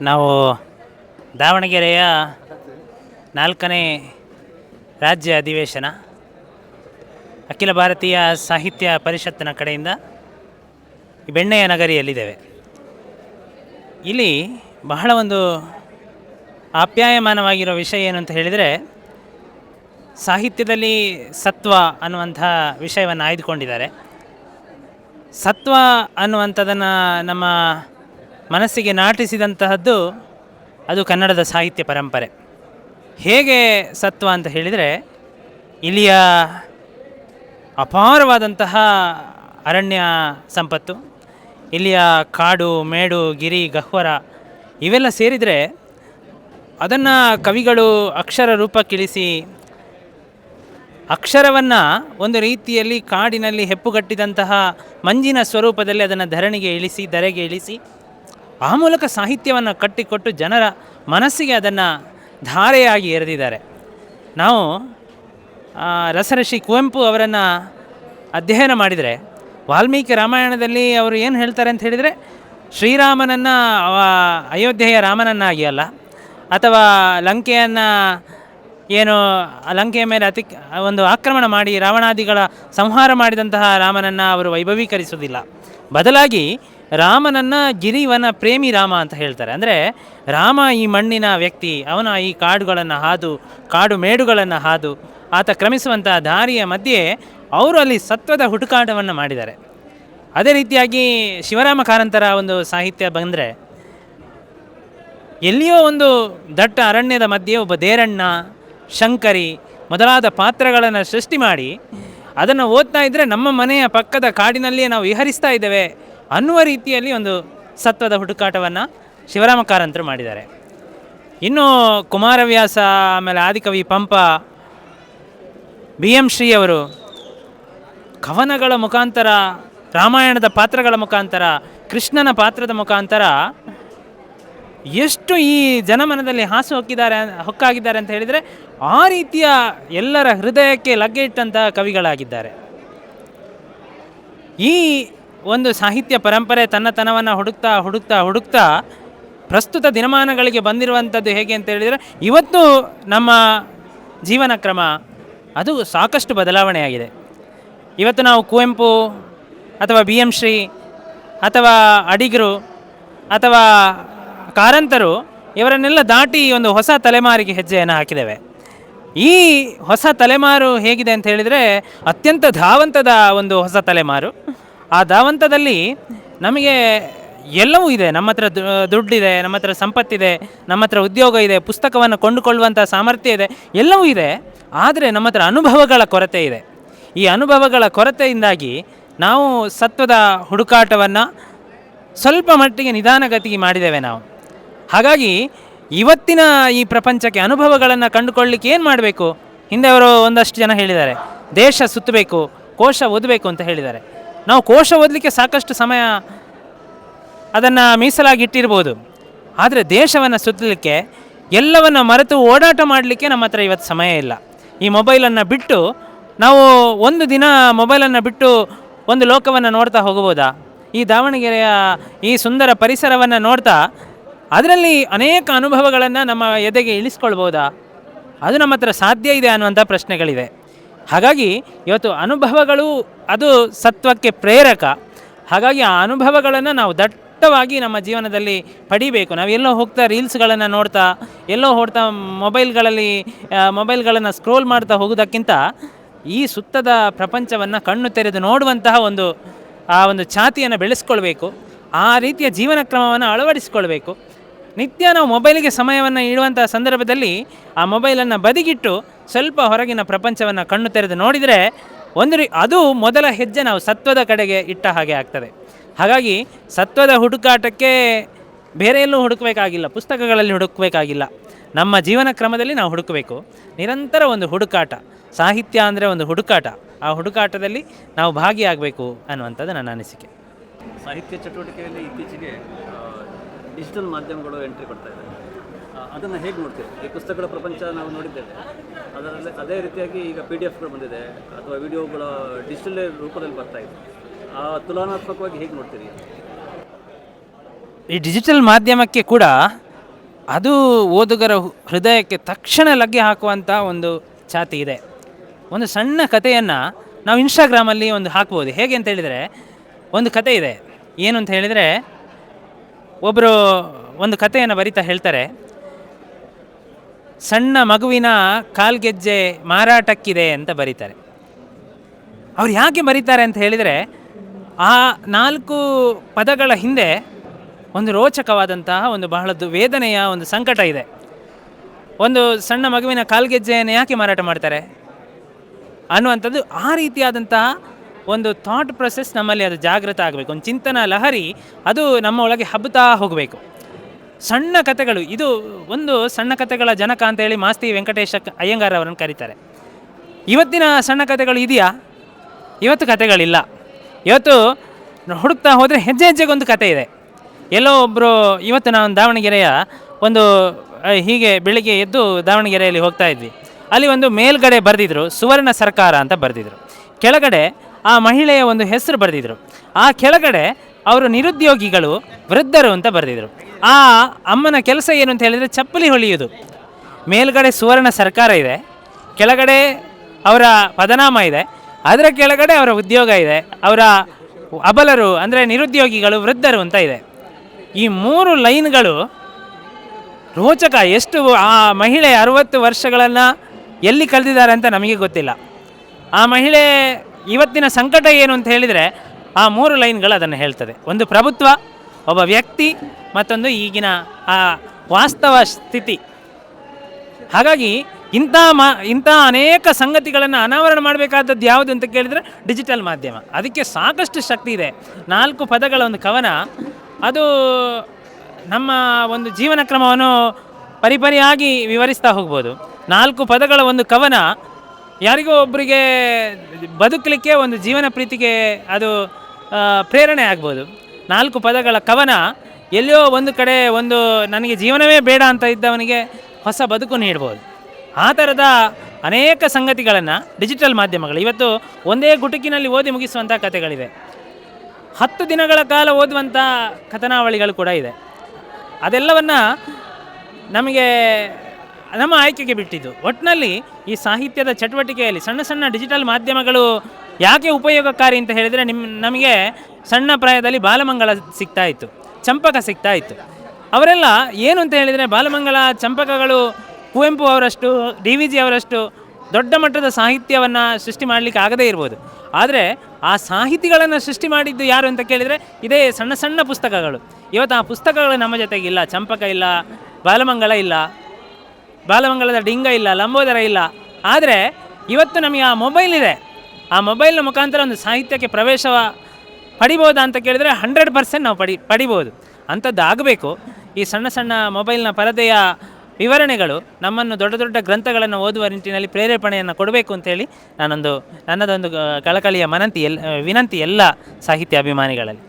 ನಾವು ದಾವಣಗೆರೆಯ ನಾಲ್ಕನೇ ರಾಜ್ಯ ಅಧಿವೇಶನ ಅಖಿಲ ಭಾರತೀಯ ಸಾಹಿತ್ಯ ಪರಿಷತ್ತಿನ ಕಡೆಯಿಂದ ಬೆಣ್ಣೆಯ ನಗರಿಯಲ್ಲಿದ್ದೇವೆ. ಇಲ್ಲಿ ಬಹಳ ಒಂದು ಆಪ್ಯಾಯಮಾನವಾಗಿರೋ ವಿಷಯ ಏನು ಅಂತ ಹೇಳಿದರೆ, ಸಾಹಿತ್ಯದಲ್ಲಿ ಸತ್ವ ಅನ್ನುವಂಥ ವಿಷಯವನ್ನು ಆಯ್ದುಕೊಂಡಿದ್ದಾರೆ. ಸತ್ವ ಅನ್ನುವಂಥದ್ದನ್ನು ನಮ್ಮ ಮನಸ್ಸಿಗೆ ನಾಟಿಸಿದಂತಹದ್ದು ಅದು ಕನ್ನಡದ ಸಾಹಿತ್ಯ ಪರಂಪರೆ. ಹೇಗೆ ಸತ್ವ ಅಂತ ಹೇಳಿದರೆ, ಇಲ್ಲಿಯ ಅಪಾರವಾದಂತಹ ಅರಣ್ಯ ಸಂಪತ್ತು, ಇಲ್ಲಿಯ ಕಾಡು, ಮೇಡು, ಗಿರಿ, ಗಹ್ವರ ಇವೆಲ್ಲ ಸೇರಿದರೆ ಅದನ್ನು ಕವಿಗಳು ಅಕ್ಷರ ರೂಪಕ್ಕಿಳಿಸಿ ಅಕ್ಷರವನ್ನು ಒಂದು ರೀತಿಯಲ್ಲಿ ಕಾಡಿನಲ್ಲಿ ಹೆಪ್ಪುಗಟ್ಟಿದಂತಹ ಮಂಜಿನ ಸ್ವರೂಪದಲ್ಲಿ ಅದನ್ನು ಧರಣಿಗೆ ಇಳಿಸಿ ಧರೆಗೆ ಇಳಿಸಿ ಆ ಮೂಲಕ ಸಾಹಿತ್ಯವನ್ನು ಕಟ್ಟಿಕೊಟ್ಟು ಜನರ ಮನಸ್ಸಿಗೆ ಅದನ್ನು ಧಾರೆಯಾಗಿ ಎರೆದಿದ್ದಾರೆ. ನಾವು ರಸರಶಿ ಕುವೆಂಪು ಅವರನ್ನು ಅಧ್ಯಯನ ಮಾಡಿದರೆ, ವಾಲ್ಮೀಕಿ ರಾಮಾಯಣದಲ್ಲಿ ಅವರು ಏನು ಹೇಳ್ತಾರೆ ಅಂತ ಹೇಳಿದರೆ, ಶ್ರೀರಾಮನನ್ನು ಅಯೋಧ್ಯೆಯ ರಾಮನನ್ನಾಗಿ ಅಲ್ಲ, ಅಥವಾ ಲಂಕೆಯನ್ನು ಏನು, ಲಂಕೆಯ ಮೇಲೆ ಅತಿ, ಒಂದು ಆಕ್ರಮಣ ಮಾಡಿ ರಾವಣಾದಿಗಳ ಸಂಹಾರ ಮಾಡಿದಂತಹ ರಾಮನನ್ನು ಅವರು ವೈಭವೀಕರಿಸುವುದಿಲ್ಲ. ಬದಲಾಗಿ ರಾಮನನ್ನು ಗಿರಿವನ ಪ್ರೇಮಿ ರಾಮ ಅಂತ ಹೇಳ್ತಾರೆ. ಅಂದರೆ ರಾಮ ಈ ಮಣ್ಣಿನ ವ್ಯಕ್ತಿ, ಅವನ ಈ ಕಾಡುಗಳನ್ನು ಹಾದು, ಕಾಡು ಮೇಡುಗಳನ್ನು ಹಾದು, ಆತ ಕ್ರಮಿಸುವಂಥ ದಾರಿಯ ಮಧ್ಯೆ ಅವರು ಅಲ್ಲಿ ಸತ್ವದ ಹುಡುಕಾಟವನ್ನು ಮಾಡಿದ್ದಾರೆ. ಅದೇ ರೀತಿಯಾಗಿ ಶಿವರಾಮ ಕಾರಂತರ ಒಂದು ಸಾಹಿತ್ಯ ಬಂದರೆ, ಎಲ್ಲಿಯೋ ಒಂದು ದಟ್ಟ ಅರಣ್ಯದ ಮಧ್ಯೆ ಒಬ್ಬ ದೇರಣ್ಣ, ಶಂಕರಿ ಮೊದಲಾದ ಪಾತ್ರಗಳನ್ನು ಸೃಷ್ಟಿ ಮಾಡಿ, ಅದನ್ನು ಓದ್ತಾ ಇದ್ದರೆ ನಮ್ಮ ಮನೆಯ ಪಕ್ಕದ ಕಾಡಿನಲ್ಲಿಯೇ ನಾವು ವಿಹರಿಸ್ತಾ ಇದ್ದೇವೆ. ಅನ್ನುವ ರೀತಿಯಲ್ಲಿ ಒಂದು ಸತ್ವದ ಹುಡುಕಾಟವನ್ನು ಶಿವರಾಮ ಕಾರಂತರು ಮಾಡಿದ್ದಾರೆ. ಇನ್ನು ಕುಮಾರವ್ಯಾಸ, ಆಮೇಲೆ ಆದಿಕವಿ ಪಂಪ, ಬಿ ಎಂ ಶ್ರೀ ಅವರು ಕವನಗಳ ಮುಖಾಂತರ, ರಾಮಾಯಣದ ಪಾತ್ರಗಳ ಮುಖಾಂತರ, ಕೃಷ್ಣನ ಪಾತ್ರದ ಮುಖಾಂತರ ಎಷ್ಟು ಈ ಜನಮನದಲ್ಲಿ ಹಾಸು ಹೊಕ್ಕಿದ್ದಾರೆ ಹೊಕ್ಕಾಗಿದ್ದಾರೆ ಅಂತ ಹೇಳಿದರೆ ಆ ರೀತಿಯ ಎಲ್ಲರ ಹೃದಯಕ್ಕೆ ಲಗ್ಗೆ ಇಟ್ಟಂತಹ ಕವಿಗಳಾಗಿದ್ದಾರೆ. ಈ ಒಂದು ಸಾಹಿತ್ಯ ಪರಂಪರೆ ತನ್ನತನವನ್ನು ಹುಡುಕ್ತಾ ಹುಡುಕ್ತಾ ಹುಡುಕ್ತಾ ಪ್ರಸ್ತುತ ದಿನಮಾನಗಳಿಗೆ ಬಂದಿರುವಂಥದ್ದು ಹೇಗೆ ಅಂತ ಹೇಳಿದರೆ, ಇವತ್ತು ನಮ್ಮ ಜೀವನ ಕ್ರಮ ಅದು ಸಾಕಷ್ಟು ಬದಲಾವಣೆಯಾಗಿದೆ ಇವತ್ತು ನಾವು ಕುವೆಂಪು ಅಥವಾ ಬಿ ಎಂ ಶ್ರೀ ಅಥವಾ ಅಡಿಗರು ಅಥವಾ ಕಾರಂತರು ಇವರನ್ನೆಲ್ಲ ದಾಟಿ ಒಂದು ಹೊಸ ತಲೆಮಾರಿಗೆ ಹೆಜ್ಜೆಯನ್ನು ಹಾಕಿದ್ದೇವೆ. ಈ ಹೊಸ ತಲೆಮಾರು ಹೇಗಿದೆ ಅಂತ ಹೇಳಿದರೆ ಅತ್ಯಂತ ಧಾವಂತದ ಒಂದು ಹೊಸ ತಲೆಮಾರು. ಆ ಧಾವಂತದಲ್ಲಿ ನಮಗೆ ಎಲ್ಲವೂ ಇದೆ. ನಮ್ಮ ಹತ್ರ ದುಡ್ಡಿದೆ, ನಮ್ಮ ಹತ್ರ ಸಂಪತ್ತಿದೆ, ನಮ್ಮ ಹತ್ರ ಉದ್ಯೋಗ ಇದೆ, ಪುಸ್ತಕವನ್ನು ಕೊಂಡುಕೊಳ್ಳುವಂಥ ಸಾಮರ್ಥ್ಯ ಇದೆ, ಎಲ್ಲವೂ ಇದೆ. ಆದರೆ ನಮ್ಮ ಹತ್ರ ಅನುಭವಗಳ ಕೊರತೆ ಇದೆ. ಈ ಅನುಭವಗಳ ಕೊರತೆಯಿಂದಾಗಿ ನಾವು ಸತ್ವದ ಹುಡುಕಾಟವನ್ನು ಸ್ವಲ್ಪ ಮಟ್ಟಿಗೆ ನಿಧಾನಗತಿಗೆ ಮಾಡಿದ್ದೇವೆ ನಾವು. ಹಾಗಾಗಿ ಇವತ್ತಿನ ಈ ಪ್ರಪಂಚಕ್ಕೆ ಅನುಭವಗಳನ್ನು ಕಂಡುಕೊಳ್ಳಿಕ್ಕೆ ಏನು ಮಾಡಬೇಕು? ಹಿಂದೆ ಅವರು ಒಂದಷ್ಟು ಜನ ಹೇಳಿದ್ದಾರೆ. ದೇಶ ಸುತ್ತಬೇಕು, ಕೋಶ ಓದಬೇಕು ಅಂತ ಹೇಳಿದ್ದಾರೆ. ನಾವು ಕೋಶ ಓದಲಿಕ್ಕೆ ಸಾಕಷ್ಟು ಸಮಯ ಅದನ್ನು ಮೀಸಲಾಗಿ ಇಟ್ಟಿರ್ಬೋದು. ಆದರೆ ದೇಶವನ್ನು ಸುತ್ತಲಿಕ್ಕೆ ಎಲ್ಲವನ್ನು ಮರೆತು ಓಡಾಟ ಮಾಡಲಿಕ್ಕೆ ನಮ್ಮ ಹತ್ರ ಇವತ್ತು ಸಮಯ ಇಲ್ಲ. ಈ ಮೊಬೈಲನ್ನು ಬಿಟ್ಟು ನಾವು ಒಂದು ದಿನ ಮೊಬೈಲನ್ನು ಬಿಟ್ಟು ಒಂದು ಲೋಕವನ್ನು ನೋಡ್ತಾ ಹೋಗಬಹುದಾ? ಈ ದಾವಣಗೆರೆಯ ಈ ಸುಂದರ ಪರಿಸರವನ್ನು ನೋಡ್ತಾ ಅದರಲ್ಲಿ ಅನೇಕ ಅನುಭವಗಳನ್ನು ನಮ್ಮ ಎದೆಗೆ ಇಳಿಸ್ಕೊಳ್ಬೋದಾ ಅದು ನಮ್ಮ ಹತ್ರ ಸಾಧ್ಯ ಇದೆ ಅನ್ನುವಂಥ ಪ್ರಶ್ನೆಗಳಿದೆ ಹಾಗಾಗಿ ಇವತ್ತು ಅನುಭವಗಳು ಅದು ಸತ್ವಕ್ಕೆ ಪ್ರೇರಕ. ಹಾಗಾಗಿ ಆ ಅನುಭವಗಳನ್ನು ನಾವು ದಟ್ಟವಾಗಿ ನಮ್ಮ ಜೀವನದಲ್ಲಿ ಪಡಿಬೇಕು. ನಾವು ಎಲ್ಲೋ ಹೋಗ್ತಾ ರೀಲ್ಸ್ಗಳನ್ನು ನೋಡ್ತಾ, ಎಲ್ಲೋ ಹೋಗ್ತಾ ಮೊಬೈಲ್ಗಳಲ್ಲಿ ಮೊಬೈಲ್ಗಳನ್ನು ಸ್ಕ್ರೋಲ್ ಮಾಡ್ತಾ ಹೋಗೋದಕ್ಕಿಂತ ಈ ಸುತ್ತದ ಪ್ರಪಂಚವನ್ನು ಕಣ್ಣು ತೆರೆದು ನೋಡುವಂತಹ ಒಂದು, ಆ ಒಂದು ಛಾತಿಯನ್ನು ಬೆಳೆಸ್ಕೊಳ್ಬೇಕು. ಆ ರೀತಿಯ ಜೀವನ ಕ್ರಮವನ್ನು ಅಳವಡಿಸಿಕೊಳ್ಬೇಕು. ನಿತ್ಯ ನಾವು ಮೊಬೈಲಿಗೆ ಸಮಯವನ್ನು ಇಡುವಂಥ ಸಂದರ್ಭದಲ್ಲಿ ಆ ಮೊಬೈಲನ್ನು ಬದಿಗಿಟ್ಟು ಸ್ವಲ್ಪ ಹೊರಗಿನ ಪ್ರಪಂಚವನ್ನು ಕಣ್ಣು ತೆರೆದು ನೋಡಿದರೆ ಒಂದು ಅದು ಮೊದಲ ಹೆಜ್ಜೆ ನಾವು ಸತ್ವದ ಕಡೆಗೆ ಇಟ್ಟ ಹಾಗೆ ಆಗ್ತದೆ. ಹಾಗಾಗಿ ಸತ್ವದ ಹುಡುಕಾಟಕ್ಕೆ ಬೇರೆ ಎಲ್ಲೂ ಹುಡುಕಬೇಕಾಗಿಲ್ಲ, ಪುಸ್ತಕಗಳಲ್ಲಿ ಹುಡುಕಬೇಕಾಗಿಲ್ಲ. ನಮ್ಮ ಜೀವನ ಕ್ರಮದಲ್ಲಿ ನಾವು ಹುಡುಕಬೇಕು. ನಿರಂತರ ಒಂದು ಹುಡುಕಾಟ, ಸಾಹಿತ್ಯ ಅಂದರೆ ಒಂದು ಹುಡುಕಾಟ. ಆ ಹುಡುಕಾಟದಲ್ಲಿ ನಾವು ಭಾಗಿಯಾಗಬೇಕು ಅನ್ನುವಂಥದ್ದು ನನ್ನ ಅನಿಸಿಕೆ. ಸಾಹಿತ್ಯ ಚಟುವಟಿಕೆಯಲ್ಲಿ ಇತ್ತೀಚೆಗೆ ಡಿಜಿಟಲ್ ಮಾಧ್ಯಮಗಳು ಎಂಟ್ರಿ ಕೊಡ್ತಾ ಇದ್ದಾರೆ ಅದನ್ನು ಹೇಗೆ ನೋಡ್ತೀವಿ ಈ ಪುಸ್ತಕಗಳ ಪ್ರಪಂಚ ನಾವು ನೋಡಿದ್ದೇವೆ. ಅದರಲ್ಲಿ ಅದೇ ರೀತಿಯಾಗಿ ಈಗ ಪಿ ಡಿ ಎಫ್ಗಳು ಬಂದಿದೆ. ಅಥವಾ ವಿಡಿಯೋಗಳ ಡಿಜಿಟಲ್ ರೂಪದಲ್ಲಿ ಬರ್ತಾ ಇದೆ. ಆ ತುಲನಾತ್ಮಕವಾಗಿ ಹೇಗೆ ನೋಡ್ತೀರಿ? ಈ ಡಿಜಿಟಲ್ ಮಾಧ್ಯಮಕ್ಕೆ ಕೂಡ ಅದು ಓದುಗರ ಹೃದಯಕ್ಕೆ ತಕ್ಷಣ ಲಗ್ಗೆ ಹಾಕುವಂಥ ಒಂದು ಛಾತಿ ಇದೆ. ಒಂದು ಸಣ್ಣ ಕಥೆಯನ್ನು ನಾವು ಇನ್ಸ್ಟಾಗ್ರಾಮಲ್ಲಿ ಒಂದು ಹಾಕ್ಬೋದು. ಹೇಗೆ ಅಂತ ಹೇಳಿದರೆ, ಒಂದು ಕತೆ ಇದೆ. ಏನು ಅಂತ ಹೇಳಿದರೆ ಒಬ್ಬರು ಒಂದು ಕಥೆಯನ್ನು ಬರಿತಾ ಹೇಳ್ತಾರೆ. ಸಣ್ಣ ಮಗುವಿನ ಕಾಲ್ಗೆಜ್ಜೆ ಮಾರಾಟಕ್ಕಿದೆ ಅಂತ ಬರೀತಾರೆ. ಅವ್ರು ಯಾಕೆ ಬರೀತಾರೆ ಅಂತ ಹೇಳಿದರೆ, ಆ ನಾಲ್ಕು ಪದಗಳ ಹಿಂದೆ ಒಂದು ರೋಚಕವಾದಂತಹ ಒಂದು ಬಹಳ ವೇದನೆಯ ಒಂದು ಸಂಕಟ ಇದೆ. ಒಂದು ಸಣ್ಣ ಮಗುವಿನ ಕಾಲ್ಗೆಜ್ಜೆಯನ್ನು ಯಾಕೆ ಮಾರಾಟ ಮಾಡ್ತಾರೆ? ಅನ್ನುವಂಥದ್ದು ಆ ರೀತಿಯಾದಂತಹ ಒಂದು ಥಾಟ್ ಪ್ರೊಸೆಸ್ ನಮ್ಮಲ್ಲಿ ಅದು ಜಾಗೃತ ಆಗಬೇಕು. ಒಂದು ಚಿಂತನ, ಲಹರಿ, ಅದು ನಮ್ಮ ಒಳಗೆ ಹಬ್ಬುತ್ತಾ ಹೋಗಬೇಕು. ಸಣ್ಣ ಕಥೆಗಳು, ಇದು ಒಂದು ಸಣ್ಣ ಕಥೆಗಳ ಜನಕ ಅಂತ ಹೇಳಿ ಮಾಸ್ತಿ ವೆಂಕಟೇಶ ಅಯ್ಯಂಗಾರ್ ಅವರನ್ನು ಕರೀತಾರೆ. ಇವತ್ತಿನ ಸಣ್ಣ ಕಥೆಗಳು ಇದೆಯಾ? ಇವತ್ತು ಕಥೆಗಳಿಲ್ಲ. ಇವತ್ತು ಹುಡುಕ್ತಾ ಹೋದರೆ ಹೆಜ್ಜೆ ಹೆಜ್ಜೆಗೊಂದು ಕತೆ ಇದೆ. ಎಲ್ಲೋ ಒಬ್ಬರು ಇವತ್ತು ನಾನು ದಾವಣಗೆರೆಯ ಒಂದು ಹೀಗೆ ಬೆಳಿಗ್ಗೆ ಎದ್ದು ದಾವಣಗೆರೆಯಲ್ಲಿ ಹೋಗ್ತಾ ಇದ್ವಿ. ಅಲ್ಲಿ ಒಂದು ಮೇಲ್ಗಡೆ ಬರೆದಿದ್ರು, ಸುವರ್ಣ ಸರ್ಕಾರ ಅಂತ ಬರೆದಿದ್ರು. ಕೆಳಗಡೆ ಆ ಮಹಿಳೆಯ ಒಂದು ಹೆಸರು ಬರೆದಿದ್ರು. ಆ ಕೆಳಗಡೆ ಅವರು ನಿರುದ್ಯೋಗಿಗಳು, ವೃದ್ಧರು ಅಂತ ಬರೆದಿದ್ರು. ಆ ಅಮ್ಮನ ಕೆಲಸ ಏನು ಅಂತ ಹೇಳಿದರೆ ಚಪ್ಪಲಿ ಹೊಲಿಯೋದು ಮೇಲ್ಗಡೆ ಸುವರ್ಣ ಸರ್ಕಾರ ಇದೆ, ಕೆಳಗಡೆ ಅವರ ಪದನಾಮ ಇದೆ, ಅದರ ಕೆಳಗಡೆ ಅವರ ಉದ್ಯೋಗ ಇದೆ, ಅವರ ಅಬಲರು ಅಂದರೆ ನಿರುದ್ಯೋಗಿಗಳು, ವೃದ್ಧರು ಅಂತ ಇದೆ. ಈ ಮೂರು ಲೈನ್ಗಳು ರೋಚಕ. ಎಷ್ಟು ಆ ಮಹಿಳೆ ಅರುವತ್ತು ವರ್ಷಗಳನ್ನು ಎಲ್ಲಿ ಕಳೆದಿದ್ದಾರೆ ಅಂತ ನಮಗೆ ಗೊತ್ತಿಲ್ಲ. ಆ ಮಹಿಳೆ ಇವತ್ತಿನ ಸಂಕಟ ಏನು ಅಂತ ಹೇಳಿದರೆ ಆ ಮೂರು ಲೈನ್ಗಳು ಅದನ್ನು ಹೇಳ್ತದೆ. ಒಂದು ಪ್ರಭುತ್ವ ಒಬ್ಬ ವ್ಯಕ್ತಿ ಮತ್ತೊಂದು ಈಗಿನ ಆ ವಾಸ್ತವ ಸ್ಥಿತಿ. ಹಾಗಾಗಿ ಇಂಥ ಮಾ, ಇಂಥ ಅನೇಕ ಸಂಗತಿಗಳನ್ನು ಅನಾವರಣ ಮಾಡಬೇಕಾದದ್ದು ಯಾವುದು ಅಂತ ಕೇಳಿದರೆ ಡಿಜಿಟಲ್ ಮಾಧ್ಯಮ. ಅದಕ್ಕೆ ಸಾಕಷ್ಟು ಶಕ್ತಿ ಇದೆ. ನಾಲ್ಕು ಪದಗಳ ಒಂದು ಕವನ, ಅದು ನಮ್ಮ ಒಂದು ಜೀವನ ಕ್ರಮವನ್ನು ಪರಿಪರಿಯಾಗಿ ವಿವರಿಸ್ತಾ ಹೋಗ್ಬೋದು. ನಾಲ್ಕು ಪದಗಳ ಒಂದು ಕವನ, ಯಾರಿಗೋ ಒಬ್ಬರಿಗೆ ಬದುಕಲಿಕ್ಕೆ ಒಂದು ಜೀವನ ಪ್ರೀತಿಗೆ ಅದು ಪ್ರೇರಣೆ ಆಗ್ಬೋದು. ನಾಲ್ಕು ಪದಗಳ ಕವನ. ಎಲ್ಲಿಯೋ ಒಂದು ಕಡೆ ಒಂದು ನನಗೆ ಜೀವನವೇ ಬೇಡ ಅಂತ ಇದ್ದವನಿಗೆ ಹೊಸ ಬದುಕು ನೀಡ್ಬೋದು. ಆ ಥರದ ಅನೇಕ ಸಂಗತಿಗಳನ್ನು ಡಿಜಿಟಲ್ ಮಾಧ್ಯಮಗಳು ಇವತ್ತು ಒಂದೇ ಗುಟುಕಿನಲ್ಲಿ ಓದಿ ಮುಗಿಸುವಂಥ ಕಥೆಗಳಿವೆ. ಹತ್ತು ದಿನಗಳ ಕಾಲ ಓದುವಂಥ ಕಥನಾವಳಿಗಳು ಕೂಡ ಇದೆ. ಅದೆಲ್ಲವನ್ನು ನಮಗೆ ನಮ್ಮ ಆಯ್ಕೆಗೆ ಬಿಟ್ಟಿದ್ದು. ಒಟ್ಟಿನಲ್ಲಿ ಈ ಸಾಹಿತ್ಯದ ಚಟುವಟಿಕೆಯಲ್ಲಿ ಸಣ್ಣ ಸಣ್ಣ ಡಿಜಿಟಲ್ ಮಾಧ್ಯಮಗಳು ಯಾಕೆ ಉಪಯೋಗಕಾರಿ ಅಂತ ಹೇಳಿದರೆ ನಿಮ್ಮ ನಮಗೆ ಸಣ್ಣ ಪ್ರಾಯದಲ್ಲಿ ಬಾಲಮಂಗಳ ಸಿಗ್ತಾ ಇತ್ತು. ಚಂಪಕ ಸಿಗ್ತಾ ಇತ್ತು. ಅವರೆಲ್ಲ ಏನು ಅಂತ ಹೇಳಿದರೆ ಬಾಲಮಂಗಳ ಚಂಪಕಗಳು ಕುವೆಂಪು ಅವರಷ್ಟು, ಡಿ ವಿ ಜಿ ಅವರಷ್ಟು ದೊಡ್ಡ ಮಟ್ಟದ ಸಾಹಿತ್ಯವನ್ನು ಸೃಷ್ಟಿ ಮಾಡಲಿಕ್ಕೆ ಆಗದೇ ಇರ್ಬೋದು. ಆದರೆ ಆ ಸಾಹಿತಿಗಳನ್ನು ಸೃಷ್ಟಿ ಮಾಡಿದ್ದು ಯಾರು ಅಂತ ಕೇಳಿದರೆ ಇದೇ ಸಣ್ಣ ಸಣ್ಣ ಪುಸ್ತಕಗಳು. ಇವತ್ತು ಆ ಪುಸ್ತಕಗಳು ನಮ್ಮ ಜೊತೆಗಿಲ್ಲ ಚಂಪಕ ಇಲ್ಲ ಬಾಲಮಂಗಳ ಇಲ್ಲ, ಬಾಲಮಂಗಲದ ಡಿಂಗ ಇಲ್ಲ, ಲಂಬೋದರ ಇಲ್ಲ. ಆದರೆ ಇವತ್ತು ನಮಗೆ ಆ ಮೊಬೈಲ್ ಇದೆ. ಆ ಮೊಬೈಲ್ನ ಮುಖಾಂತರ ಒಂದು ಸಾಹಿತ್ಯಕ್ಕೆ ಪ್ರವೇಶ ಪಡಿಬೋದಾ ಅಂತ ಕೇಳಿದರೆ ಹಂಡ್ರೆಡ್ ಪರ್ಸೆಂಟ್ ನಾವು ಪಡಿ, ಪಡಿಬೋದು. ಅಂಥದ್ದು ಆಗಬೇಕು ಈ ಸಣ್ಣ ಸಣ್ಣ ಮೊಬೈಲ್ನ ಪರದೆಯ ವಿವರಣೆಗಳು ನಮ್ಮನ್ನು ದೊಡ್ಡ ದೊಡ್ಡ ಗ್ರಂಥಗಳನ್ನು ಓದುವ ನಿಟ್ಟಿನಲ್ಲಿ ಪ್ರೇರೇಪಣೆಯನ್ನು ಕೊಡಬೇಕು ಅಂತೇಳಿ ನಾನೊಂದು, ನನ್ನದೊಂದು ಕಳಕಳಿಯ ಮನಂತಿ ಎಲ್, ವಿನಂತಿ ಎಲ್ಲ ಸಾಹಿತ್ಯ ಅಭಿಮಾನಿಗಳಲ್ಲಿ